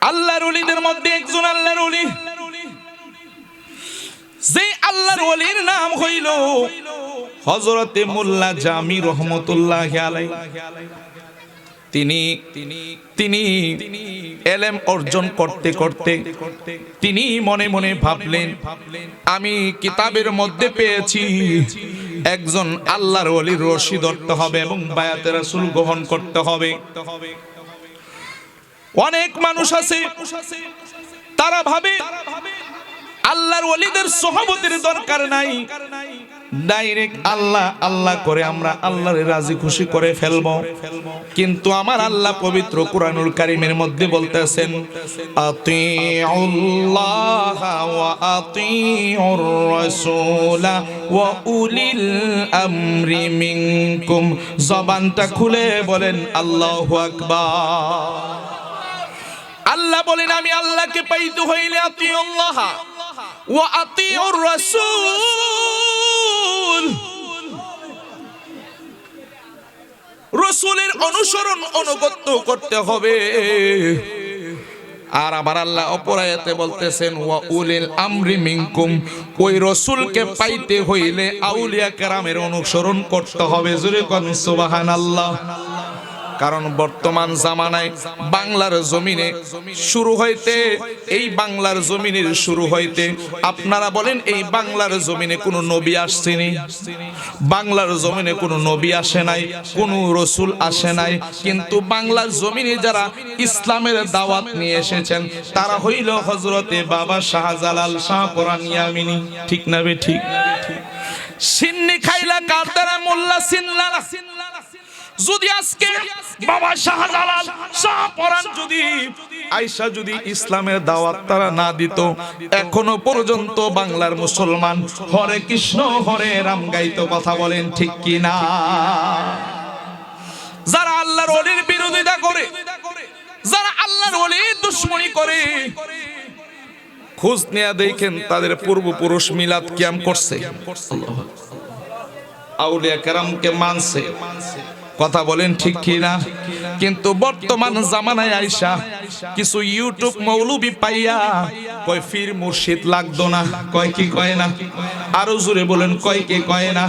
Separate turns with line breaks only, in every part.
আল্লাহর ওলিদের মধ্যে একজন আল্লাহর ওলি। যে আল্লাহর ওলির নাম হইল হযরতে মোল্লা জামি রহমতুল্লাহ আলাই তিনি তিনি এলেম অর্জন করতে করতে তিনি মনে মনে ভাবলেন, আমি কিতাবের মধ্যে পেয়েছি একজন আল্লাহর ওলির রশি ধরতে হবে এবং বায়াতে রাসূল গ্রহণ করতে হবে। অনেক মানুষ আছে, তারা ভাবে আল্লাহর ওলিদের সহবতের দরকার নাই। ডাইরেক্ট আল্লাহ আল্লাহ করে আমরা আল্লাহর রাজি, খুশি করে ফেলব। কিন্তু আমার আল্লাহ পবিত্র কুরআনুল কারীমের মধ্যে বলতেছেন, আতিউল্লাহ ওয়া আতিউর রাসূলা ওয়া উলিল আমরি মিনকুম। জবানটা খুলে বলেন, আল্লাহু আকবার। আল্লাহ বলেন, আমি আল্লাহকে পাইতে হইলে আতিউল্লাহ ওয়া আতিউর রাসূল। রসুলের অনুসরণ অনুগত্য করতে হবে। আর আবার আল্লাহ অপরায়তে বলতেছেন, ওয়া উলিল আমরি মিনকুম। ওই রসুলকে পাইতে হইলে আউলিয়া কেরামের অনুসরণ করতে হবে। জুরে কোন, সুবহানাল্লাহ। কারণ বর্তমান জামানায় বাংলার জমিনে শুরু হইতে, এই বাংলার জমিনের শুরু হইতে আপনারা বলেন এই বাংলার জমিনে কোনো নবী আসছেনি? বাংলার জমিনে কোনো নবী আসে নাই, কোনো রসুল আসে নাই। কিন্তু বাংলার জমিনে যারা ইসলামের দাওয়াত নিয়ে এসেছেন, তারা হইল হজরতে বাবা শাহজালাল শাহ পরানিয়ামিনী ঠিক না বে ঠিক? সিন্নি খাইলা কার দ্বারা মোল্লা সিনলা যদি আজকে বাবা শাহজালাল শাহ পরান যদি আয়সা যদি ইসলামের দাওয়াত তারা না দিত, এখনও পর্যন্ত বাংলার মুসলমান, হরে কৃষ্ণ, হরে রাম গাইতো কথা বলেন ঠিক কি না যারা আল্লাহর অলির বিরোধিতা করে, যারা আল্লাহর ওলির দুশ্মনী করে, খোঁজ নেয়া দেখেন তাদের পূর্বপুরুষ মিলাদ কিয়াম করছে। আউলিয়া কেরামকে মানছে। কথা বলেন ঠিক কি না কিন্তু বর্তমান জামানায় আইসা কিছু ইউটিউব মৌলবি পাইয়া কয় ফির মুর্শিদ লাগতো না। কয়, কি কয় না? আরও জোরে বলেন, কয়, কি কয় না?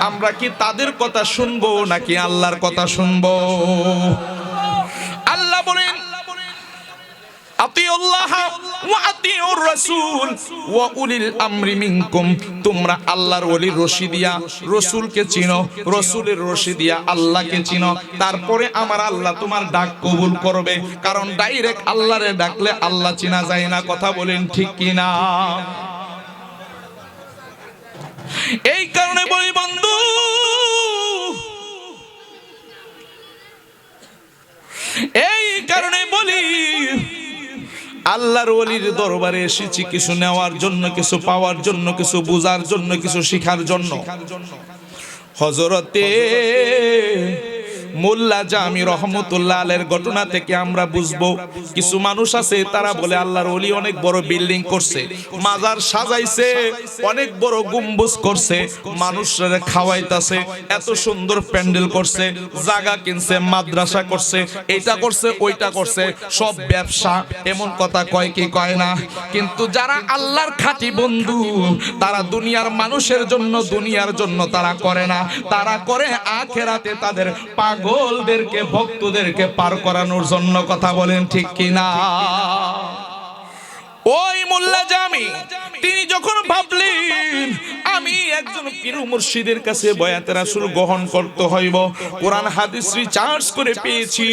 আমরা কি তাদের কথা শুনব নাকি আল্লাহর কথা শুনব? আল্লাহ বলেন তারপরে আমার আল্লাহ তোমার ডাক কবুল করবে। কারণ ডাইরেক্ট আল্লাহরে ডাকলে আল্লাহ চিনা যায় না। কথা বলেন ঠিক কি না এই কারণে বলি, বন্ধু, এই আল্লাহর ওলির দরবারে এসেছি কিছু নেওয়ার জন্য, কিছু পাওয়ার জন্য, কিছু বোঝার জন্য, কিছু শিখার জন্য। হজরতে মোল্লা জামি রহমতুল্লাহ আলের ঘটনা থেকে আমরা বুঝব, কিছু মানুষ আছে, তারা বলে আল্লাহর ওলি অনেক বড় বিল্ডিং করছে, মাজার সাজাইছে, অনেক বড় গম্বুজ করছে, মানুষরা খাওয়াইতাছে, এত সুন্দর প্যান্ডেল করছে, জায়গা কিনছে, মাদ্রাসা করছে এটা করছে, ওইটা করছে, সব ব্যবসা, এমন কথা কয় কি কয় না? কিন্তু যারা আল্লাহর খাঁটি বন্ধু, তারা দুনিয়ার মানুষের জন্য, দুনিয়ার জন্য তারা করে না, তারা করে আখেরাতে তাদের পাগলদেরকে ভক্তদেরকে পার করানোর জন্য কথা বলেন ঠিক কিনা? ওই মোল্লা জামি, তিনি যখন ভাবলেন, আমি একজন পীরু মুর্শিদের কাছে বয়াতে রাসূল গ্রহণ করতে হইব, কোরআন হাদিস রিচার্জ করে পেয়েছি,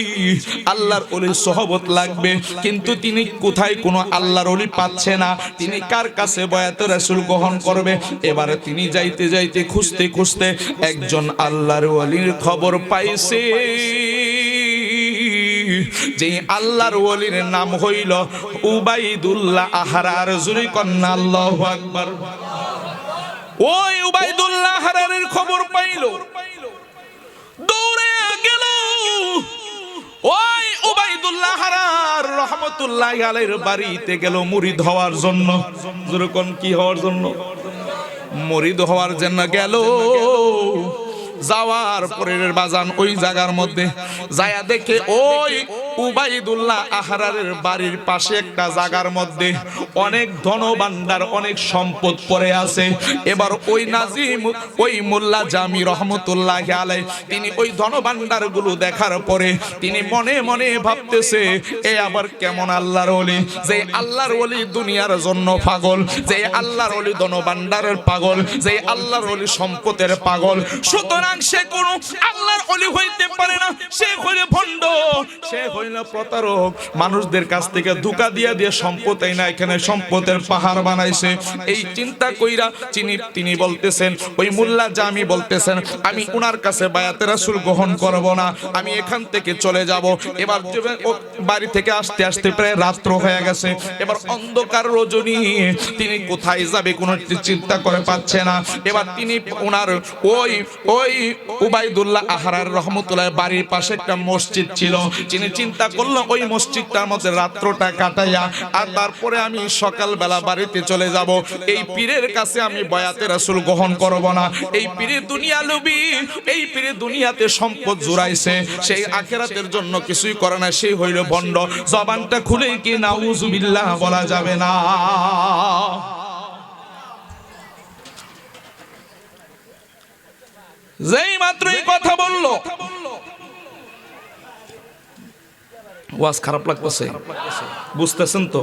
আল্লাহর ওলির সহবত লাগবে, কিন্তু তিনি কোথায় কোনো আল্লাহর ওলি পাচ্ছে না, তিনি কার কাছে বয়াতে রাসূল গ্রহণ করবে? এবারে তিনি যাইতে যাইতে খুঁজতে খুঁজতে একজন আল্লাহর ওলির খবর পাইছে। যে আল্লাহর ওলির নাম হইল উবাইদুল্লাহ আহারার জুরি কন্যা আল্লাহু আকবার। ওই উবাইদুল্লাহ আহারের খবর পাইল। দৌড়ে গেল। ওই উবাইদুল্লাহ হারার রহমতুল্লাহ আলাইহির বাড়িতে গেল মুরিদ হওয়ার জন্য। যেরকম কি হওয়ার জন্য? মরিদ হওয়ার জন্য গেল। যাওয়ার পরের বাজান ওই জায়গার মধ্যে যায়া দেখে ওই উবাইদুল্লাহ আহরারের বাড়ির পাশে একটা জায়গার মধ্যে অনেক ধনভাণ্ডার, অনেক সম্পদ পড়ে আছে। এবার ওই নাজিম, ওই মোল্লা জামি রহমতুল্লাহ আলাই তিনি ওই ধনভাণ্ডারগুলো দেখার পরে তিনি মনে মনে ভাবতেছে, এ আবার কেমন আল্লাহর অলি যে আল্লাহর অলি দুনিয়ার জন্য পাগল, যে আল্লাহর ওলি ধনভাণ্ডারের পাগল, যে আল্লাহর অলি সম্পদের পাগল। সুতরাং সে কোনো আল্লাহর অলি হইতে পারে না, সে হইলে ভণ্ড, সে হইলে প্রতারক মানুষদের কাছ থেকে ধোকা দিয়ে দিয়ে সম্পদ না এখানে সম্পদের পাহাড় বানাইছে। এই চিন্তা কইরা তিনি তিনি বলতেছেন, ওই মোল্লা জামি বলতেছেন, আমি উনার কাছে বায়াতে রাসূল গ্রহণ করব না। আমি এখান থেকে চলে যাব। এবার বাড়ি থেকে আসতে আসতে প্রায় রাত্র হয়ে গেছে। এবার অন্ধকার রজনী তিনি কোথায় যাবে কোনো চিন্তা করে পাচ্ছে না। এবার তিনি ওনার ওই ওই উবাইদুল্লাহ আহারার রহমতুল্লাহ বাড়ির পাশে একটা মসজিদ ছিল। তিনি চিন্তা করল ওই মসজিদটার মধ্যে রাত্রটা কাটাইয়া, আর তারপরে আমি সকালবেলা বাড়িতে চলে যাব। এই পীরের কাছে আমি বয়াতে রাসূল গ্রহণ করব না। এই পীরের দুনিয়া লুবি, এই পীরের দুনিয়াতে সম্পদ জুড়াইছে। সেই আখেরাতের জন্য কিছুই করে না, সেই হইল ভণ্ড। জবানটা খুলে কি নাউজুবিল্লাহ বলা যাবে না। যেই মাত্র এই কথা বলল ওয়াজ খারাপ লাগতেছে। বুঝতেছেন তো?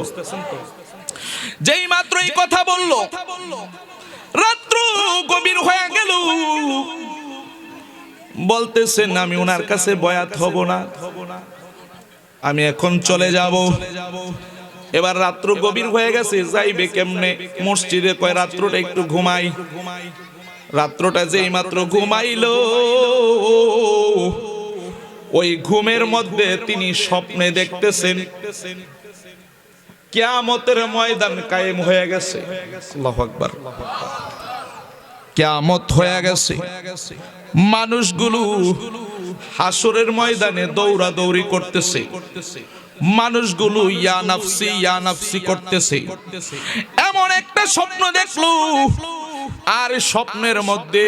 যেই মাত্র এই কথা বলল, রাত্র গভীর হয়ে গেল। বলতেছেন, আমি ওনার কাছে বয়াত হব না। আমি এখন চলে যাব। এবার রাত্র গভীর হয়ে গেছে, যাইবে কেমনে? মসজিদে কয়, রাত্রটা একটু ঘুমাই। রাত্রটা যেই মাত্র ঘুমাইলো ওই ঘুমের মধ্যে তিনি স্বপ্নে দেখতেছেন। কিয়ামতের ময়দান কায়েম হয়ে গেছে। আল্লাহু আকবার। কিয়ামত হয়ে গেছে। মানুষগুলো হাসরের ময়দানে দৌড়াদৌড়ি করতেছে। মানুষগুলো ইয়া নাফসি ইয়া নাফসি করতেছে। এমন একটা স্বপ্ন দেখল। আর স্বপ্নের মধ্যে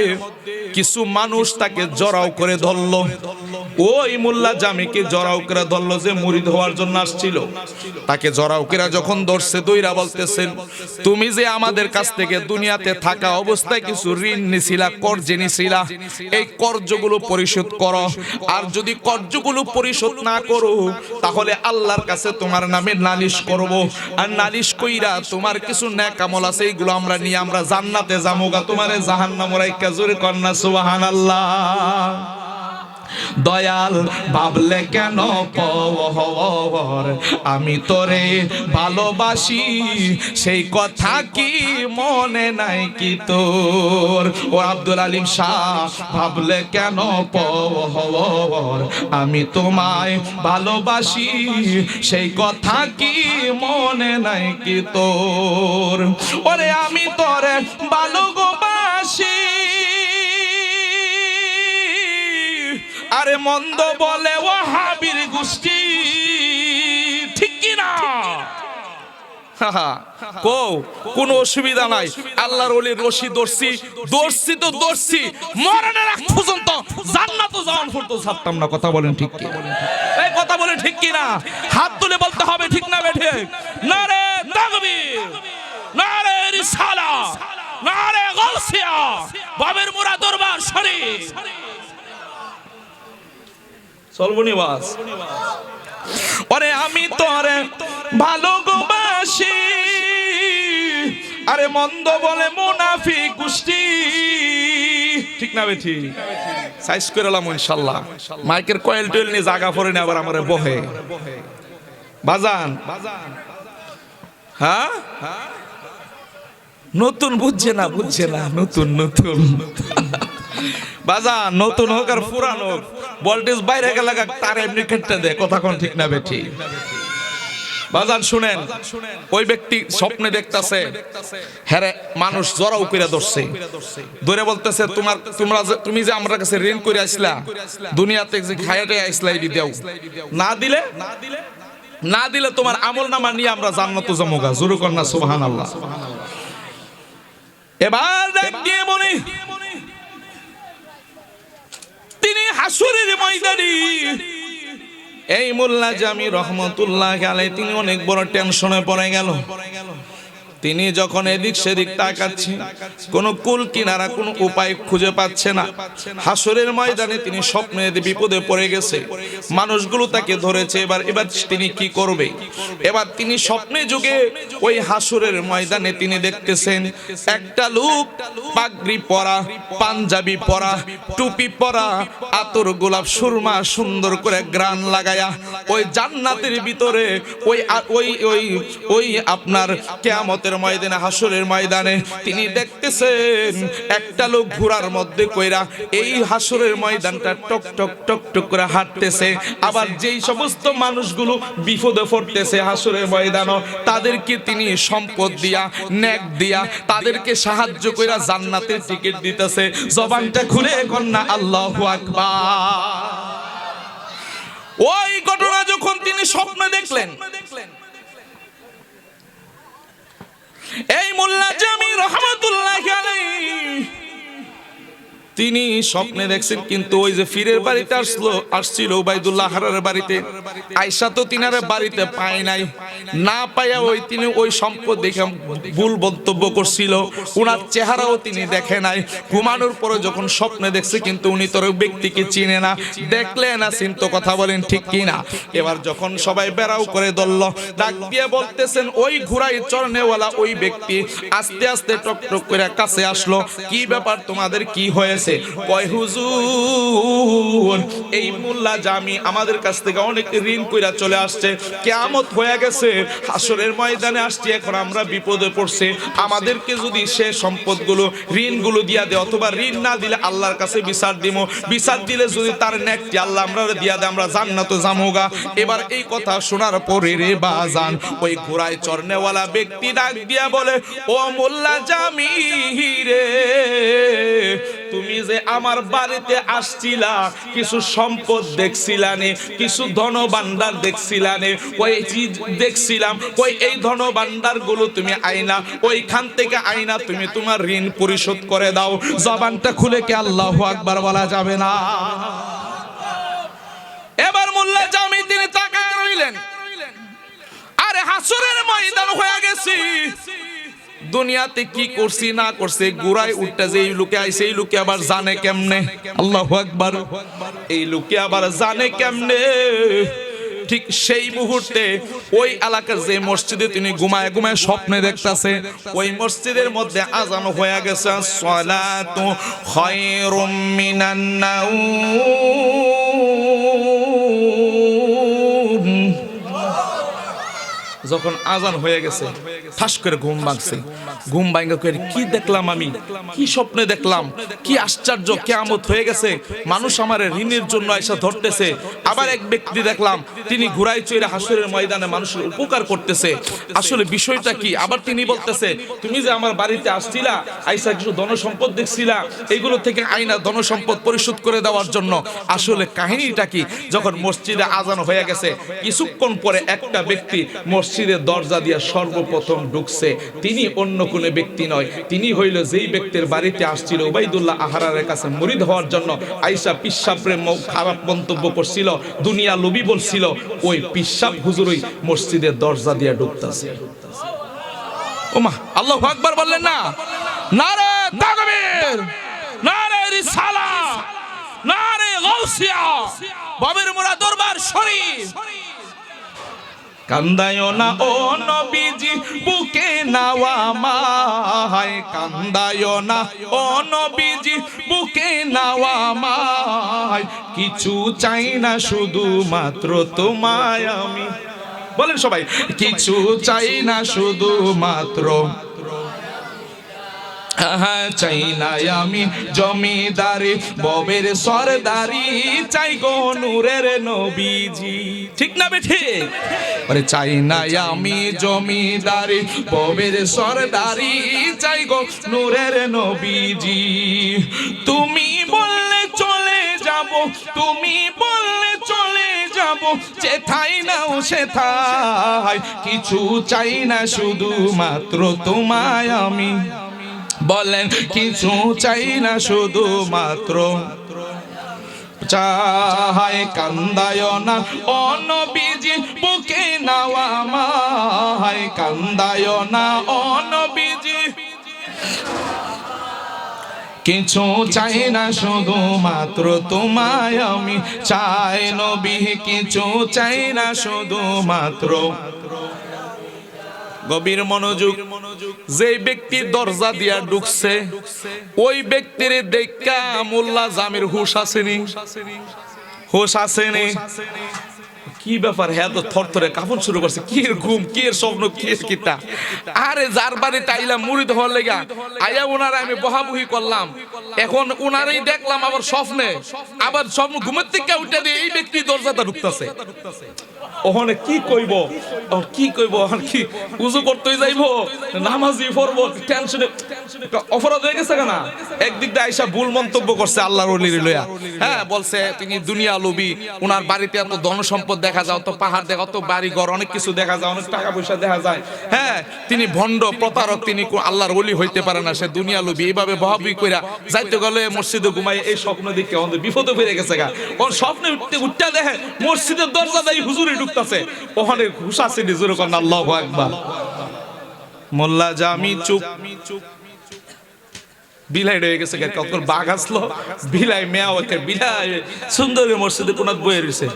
কিছু মানুষ তাকে জড়াও করে ধরলো। ওই মোল্লা জামিকে জড়াও করে ধরলো যে মুরিদ হওয়ার জন্য আসছিল। তাকে জড়াও করে যখন ধরছে, দইরা বলতেছেন তুমি যে আমাদের কাছ থেকে দুনিয়াতে থাকা অবস্থায় কিছু ঋণ নিছিলা, কর্জ নিছিলা, এই কর্জগুলো পরিশোধ করো। আর যদি কর্জগুলো পরিশোধ না করো, তাহলে আল্লাহর কাছে তোমার নামে নালিশ করব। আর নালিশ কইরা তোমার কিছু ন্যাকামল আছে, এইগুলো আমরা নিয়ে আমরা জান্নাতে যামোগা তোমারে জাহান্নামে রাইখা জোরে কন্না সুবহানাল্লাহ। দয়াল ভাবলে কেন পর? আমি তোরে ভালোবাসি, সেই কথা কি মনে নাই কি তোর? ও আব্দুল আলিম শাহ, ভাবলে কেন পর? আমি তোমায় ভালোবাসি, সেই কথা কি মনে নাই কি তোর? ওরে আমি তোরে ভালোবাসি। আরে মন্দ বলে ও হাবির গোষ্ঠী ঠিক কি না? কো কোনো অসুবিধা নাই। আল্লাহর ওলির রশি দর্শি দর্শি তো দর্শি মরণের আগ পর্যন্ত জান্নাত যাওয়ান পর্যন্ত ছাড়তাম না কথা বলেন ঠিক কি? এই কথা বলেন ঠিক কি না? হাত তুলে বলতে হবে ঠিক না বেঠে। না রে তাকবীর না রে রিসালা না রে গাউসিয়া বাবের মুরা দরবার শরীফ। সর্বনিবাস। ওরে আমি তোরে ভালোবাসি। আরে মন্দ বলে মুনাফি গোষ্ঠী। ঠিক না বেঠি সাইজ করে এলাম ইনশাল্লাহ। মাইকের কয়েল টয়েল নিয়ে জায়গা পরে নিয়ে আবার আমার বহে। বাজান। হ্যাঁ? নতুন বুঝছে না বুঝছে না। নতুন নতুন। বাজান, নতুন হোক আর পুরান হোক। ভোল্টেজ বাইরে গেলে তার এমনি কেটে দেয় কথা কোন ঠিক না বেঠি। বাজান শুনেন, ওই ব্যক্তি স্বপ্নে দেখতাছে হ্যাঁ মানুষ জড়াও করে ধরছে। ধরে বলতেছে, তোমার, তোমরা তুমি যে আমার কাছে ঋণ করে আসলা দুনিয়াতে যে খায়াটে আসলা এটি দেও। না দিলে না দিলে তোমার আমল নামা নিয়ে আমরা জান্নাত জমুগা জুরু কন্যা সুবহান আল্লাহ এবার দেখ দিয়ে বলি তিনি হাসুরের ময়দানি। এই মোল্লা জামি রহমতুল্লাহ আলাই তিনি অনেক বড় টেনশনে পড়ে গেল। তিনি যখন এদিক সেদিক তাকাচ্ছে, কোনো কুল কিনারা কোনো উপায় খুঁজে পাচ্ছে না। হাসরের ময়দানে তিনি স্বপ্নে বিপদে পড়ে গেছে, মানুষগুলো তাকে ধরেছে, এবার এবার তিনি কি করবে? এবার তিনি স্বপ্নে যুগে ওই হাসরের ময়দানে তিনি দেখতেছেন, একটা লোক পাগড়ি পরা, পাঞ্জাবি পরা, টুপি পরা, আতর গোলাপ সুরমা সুন্দর করে গ্রান লাগায়া, ওই জান্নাতের ভিতরে ওই ওই ওই ওই আপনার কেয়ামতের ময়দানে, হাসরের ময়দানে। তিনি দেখতেছেন একটা লোক ঘোড়ার মধ্যে কইরা এই হাসরের ময়দানটা টক টক টক টক করে হাঁটতেছে। আবার যেই সমস্ত মানুষগুলো বিপদে পড়তেছে হাসরের ময়দানও, তাদেরকে তিনি সম্পদ দিয়া নেক দিয়া, তাদেরকে সাহায্য কইরা জান্নাতের টিকিট দিতেছে। জবানটা খুলে কন্যা আল্লাহু আকবার। ওই ঘটনা যখন তিনি স্বপ্নে দেখলেন এই মোল্লা জামি রহমতুল্লাহ তিনি স্বপ্নে দেখছেন, কিন্তু ওই যে ফিরের বাড়িতে আসলো, আসছিল উবাইদুল্লাহ হারার বাড়িতে। আয়সা তো তিনারে বাড়িতে পায় নাই। না পাইয়া ওই তিনি ওই সম্পদ দেখে ভুল মন্তব্য করছিল। ওনার চেহারাও তিনি দেখে নাই। ঘুমানোর পরে যখন স্বপ্নে দেখছে, কিন্তু উনি তোর ব্যক্তিকে চিনে না। দেখলে না চিন্ত কথা বলেন ঠিক কি না এবার যখন সবাই বেড়াও করে দলল ডাক দিয়ে বলতেছেন, ওই ঘোড়ায় চরণেওয়ালা ওই ব্যক্তি। আস্তে আস্তে টক টক করে কাছে আসলো, কি ব্যাপার তোমাদের? কি হয়েছে? কয়, হুজুর, এই মোল্লা জামি আমাদের কাছ থেকে অনেক ঋণ কইরা চলে আসছে। কেয়ামত হয়ে গেছে, হাসরের ময়দানে আসছি, এখন আমরা বিপদে পড়ছে। আমাদেরকে যদি সে সম্পদগুলো, ঋণগুলো দিয়া দেয়, অথবা ঋণ না দিলে আল্লাহর কাছে বিচার দিব বিচার দিলে যদি তার নেকটি আল্লাহ আমরা দিয়া দেয়, আমরা জান্নাত জামুগা এবার এই কথা শোনার পরে রে বাজান, ওই ঘোড়ায় চরনেওয়ালা ব্যক্তি ডাক দিয়া বলে, ও মোল্লা জামি রে তুমি যে আমার বাড়িতে আসছিলা, কিছু সম্পদ দেখছিলানে, কিছু ধন ভান্ডার দেখছিলানে, ওই চিজ দেখছিলাম, ওই এই ধন ভান্ডারগুলো তুমি আইনা, ওইখান থেকে আইনা তুমি তোমার ঋণ পরিশোধ করে দাও। জবানটা খুলে কি আল্লাহ আকবার বলা যাবে না? এবার মোল্লা জামি তিনি তাকায় রইলেন। আরে হাসুরের ময়দান হয়ে গেছি। দুনিয়াতে কি করছি, না করছে গুড়াই উঠতে যে এই লোকে আইছে এই লোকে আবার জানে কেমনে? আল্লাহু আকবার। এই লোকে আবার জানে কেমনে? ঠিক সেই মুহূর্তে ওই এলাকার যে মসজিদে তিনি ঘুমায় ঘুমায় স্বপ্নে দেখতাছে, ওই মসজিদের মধ্যে আজান হয়ে গেছে, সলাতু খায়রুম মিনান নাউম। যখন আজান হয়ে গেছে ঠাস করে ঘুম ভাঙছে। ঘুম ভাঙ্গা করে কি দেখলাম আমি? কি স্বপ্নে দেখলাম? কি আশ্চর্য? কেয়ামত হয়ে গেছে। মানুষ আমার ঋণের জন্য এসে ধরতেছে। আবার এক ব্যক্তি দেখলাম, তিনি ঘুরাই চইরে হাসুরের ময়দানে মানুষের উপকার করতেছে। আসলে বিষয়টা কি? আবার তিনি বলতেছে, তুমি যে আমার বাড়িতে আসছিলা, আইসা কিছু ধন সম্পদ দেখছিলা এইগুলো থেকে আইনা ধন সম্পদ পরিশোধ করে দেওয়ার জন্য। আসলে কাহিনীটা কি? যখন মসজিদে আজান হয়ে গেছে, কিছুক্ষণ পরে একটা ব্যক্তি মসজিদের দরজা দিয়ে সর্বপ্রথম ঢুকছে, তিনি অন্য কোনো ব্যক্তি নয়। তিনি হইল যেই ব্যক্তির বাড়িতে আসছিল ওবাইদুল্লাহ আহারের কাছে মুরিদ হওয়ার জন্য আইসা পিসাবরে খারাপ মন্তব্য করছিল, দুনিয়া লবি বলছিল, ওই পিসাব হুজুরই মসজিদের দরজা দিয়ে ঢুকতেছে। ওমা, আল্লাহ আকবার বললেন না? নারে তাকবীর, নারে রিসালা, নারে গাউসিয়া, বাবের মোরা দরবার শরীফ। কান্দায় না ও নবীজি, বুকে নাওয়া মায় কান্দায় না ও নবীজি, বুকে নাওয়া মায় কিছু চাই না শুধু মাত্র তোমায় আমি। বলেন সবাই, কিছু চাই না শুধু মাত্র চাই না আমি জমিদারি ববের সরদারি চাই গো নূরের নবীজি। ঠিক না বে ঠিক? আরে চাই না আমি জমিদারি ববের সরদারি চাই গো নূরের নবীজি। তুমি বললে চলে যাব তুমি বললে চলে যাব যেথাই নাও সেথাই কিছু চাই না শুধু মাত্র তোমায় আমি। বলেন, কিছু চাই না শুধু মাত্র। চাহায় কান্দায় না, অনবিজি বুকে নাওয়া মায় কান্দায় না, অনবিজি। কিছু চাই না শুধু মাত্র তোমায় আমি চাই নবী, কিছু চাই না শুধু মাত্র। গভীর মনোযোগ। যে ব্যক্তি দরজা দিয়া ঢুকছে, ওই ব্যক্তির দেখা মোল্লা জামির হুশ আসেনি। হুশ আসেনি। কি ব্যাপার হ্যাঁ তো থর থরে কাপড় শুরু করছে? কি ঘুম, কি স্বপ্ন, কি কিতা? আরে যার বাড়িতে আইলাম মুড়িদ হওয়ার লেগা, আইয়া ওনারা আমি বহাবহি করলাম। এখন ওনারই দেখলাম আবার স্বপ্নে। আবার স্বপ্ন ঘুমের থেকে উঠে দিয়ে এই ব্যক্তি দরজাটা ঢুকতেছে। ওখানে কি কইব? ও কি কইব? আর কি উজু করতেই যাইব? নামাজি পড়ব, টেনশনে অপরাধ হয়ে গেছে কেনা? একদিক দিয়ে আইসা ভুল মন্তব্য করছে আল্লাহর ওলির লইয়া। হ্যাঁ বলছে তিনি দুনিয়া লোভী ওনার বাড়িতে এত ধন সম্পদ দেখা যায়, অত পাহাড় দেখা, অত বাড়ি ঘর অনেক কিছু দেখা যায়, অনেক টাকা পয়সা দেখা যায়। হ্যাঁ তিনি ভণ্ড, প্রতারক, তিনি আল্লাহর ওলি হইতে পারে না, সে দুনিয়া লোভী। এইভাবে বহাবি কইরা যাইতে গেলে মসজিদে ঘুমাই এই স্বপ্ন দেখে বিপদে ফিরে গেছে গা। ওর স্বপ্নে উঠতে উঠতে দেখে মসজিদের দরজা দেয় হুজুরি ঢুকতাছে ওখানে ঘুষ আছে নিজের কোন, আল্লাহ আকবার। মোল্লা চুপ। বিলাই রয়ে গেছে কখন বাঘ আসলো। বিলাই মেয়া ওকে বিলাই সুন্দর মসজিদে বয়ে রয়েছে।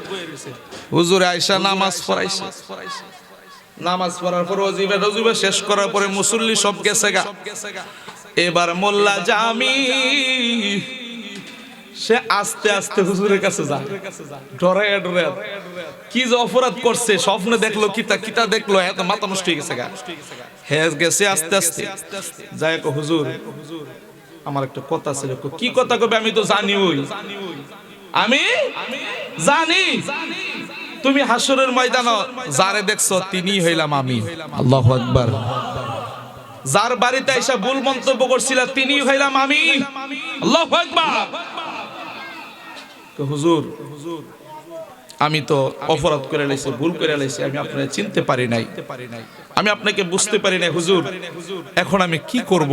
নামাজ পড়াইছে। নামাজ পড়ার পর অজিবা রজিবা শেষ করার পরে মুসল্লি সব গেছে গা। এবার মোল্লা জামি সে আস্তে আস্তে হুজুরের কাছে যায়। ডরে ডরে। কি যে অপরাধ করছে স্বপ্নে দেখল কিতা কিতা দেখল এত মাথা নষ্ট হয়ে গেছে গা। হ্যাঁ গেছে আস্তে আস্তে। যায় হুজুর আমার একটা কথা ছিল কো, কথা কবে আমি তো জানি ওই? আমি জানি। তুমি হাসরের ময়দান যারে দেখছ তিনি হইলাম আমি। আল্লাহ আকবার। যার বাড়িতে এসে ভুল মন্তব্য করছিল তিনি হইলাম আমি। আল্লাহ আকবার। হুজুর, আমি তো অপরাধ করে লাইছি, ভুল করে লাইছি, আমি আপনাকে চিনতে পারি নাই। আমি আপনাকে বুঝতে পারি নাই, হুজুর। এখন আমি কি করব?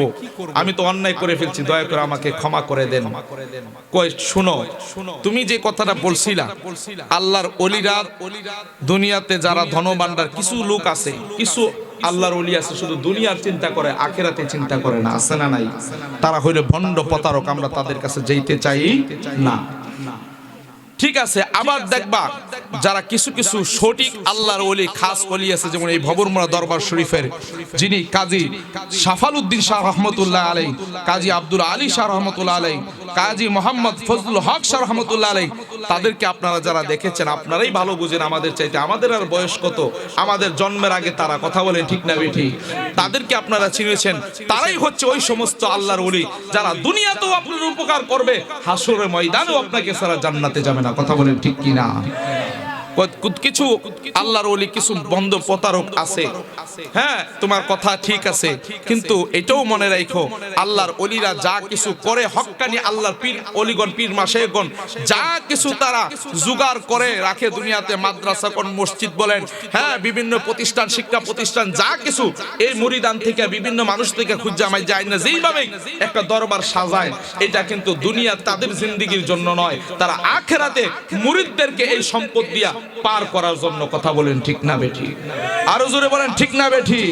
আমি তো অন্যায় করে ফেলছি, দয়া করে আমাকে ক্ষমা করে দেন। কই শুনো, তুমি যে কথাটা বলছিলা, আল্লাহর অলিরা দুনিয়াতে যারা ধনবান্ডার কিছু লোক আছে, কিছু আল্লাহর অলি আছে, শুধু দুনিয়ার চিন্তা করে, আখেরাতে চিন্তা করে না, আছে না নাই? তারা হইলে ভণ্ড প্রতারক, আমরা তাদের কাছে যেতে চাই না। ঠিক আছে আবার দেখবা যারা কিছু কিছু সঠিক আল্লাহর ওলি খাস ওলি আছে যেমন এই ভবরমোড়া দরবার শরীফের যিনি কাজী সাফাল উদ্দিন শাহ রহমতুল্লাহ আলাই কাজী আব্দুল আলী শাহ রহমতুল্লাহ আলাই কাজী মোহাম্মদ ফজলুল হক শাহ রহমতুল্লাহ আলাই তাদেরকে আপনারা যারা দেখেছেন আপনারাই ভালো বুঝেন আমাদের চাইতে। আমাদের আর বয়স কত? আমাদের জন্মের আগে তারা কথা বলে ঠিক না বেঠি? তাদেরকে আপনারা চিনেছেন তারাই হচ্ছে ওই সমস্ত আল্লাহর ওলি যারা দুনিয়াতেও আপনার উপকার করবে হাসরে ময়দানেও আপনাকে সারা জান্নাতে যাবে না। কথা বলেন ঠিক কি না কত- কিছু আল্লাহর ওলি কিছু বন্ধ প্রতারক আছে। হ্যাঁ তোমার কথা ঠিক আছে, কিন্তু এটাও মনে রাখো, আল্লাহর অলিরা যা কিছু করে হক্কানি আল্লাহর পীর, অলিগণ, পীর মাসেগণ, যা কিছু তারা জোগাড় করে রাখে দুনিয়াতে, মাদ্রাসা কোন মসজিদ বলেন হ্যাঁ বিভিন্ন প্রতিষ্ঠান, শিক্ষা প্রতিষ্ঠান, যা কিছু, এই মুরিদান থেকে বিভিন্ন মানুষ থেকে খুঁজামাই যায় না, যেইভাবে একটা দরবার সাজায়, এটা কিন্তু দুনিয়া তাদের জিন্দিগির জন্য নয়, তারা আখেরাতে মুরিদদেরকে এই সম্পদ দিয়া পার করার জন্য কথা বলেন ঠিক না বেঠি? আরও জোরে বলেন ঠিক না বেঠি?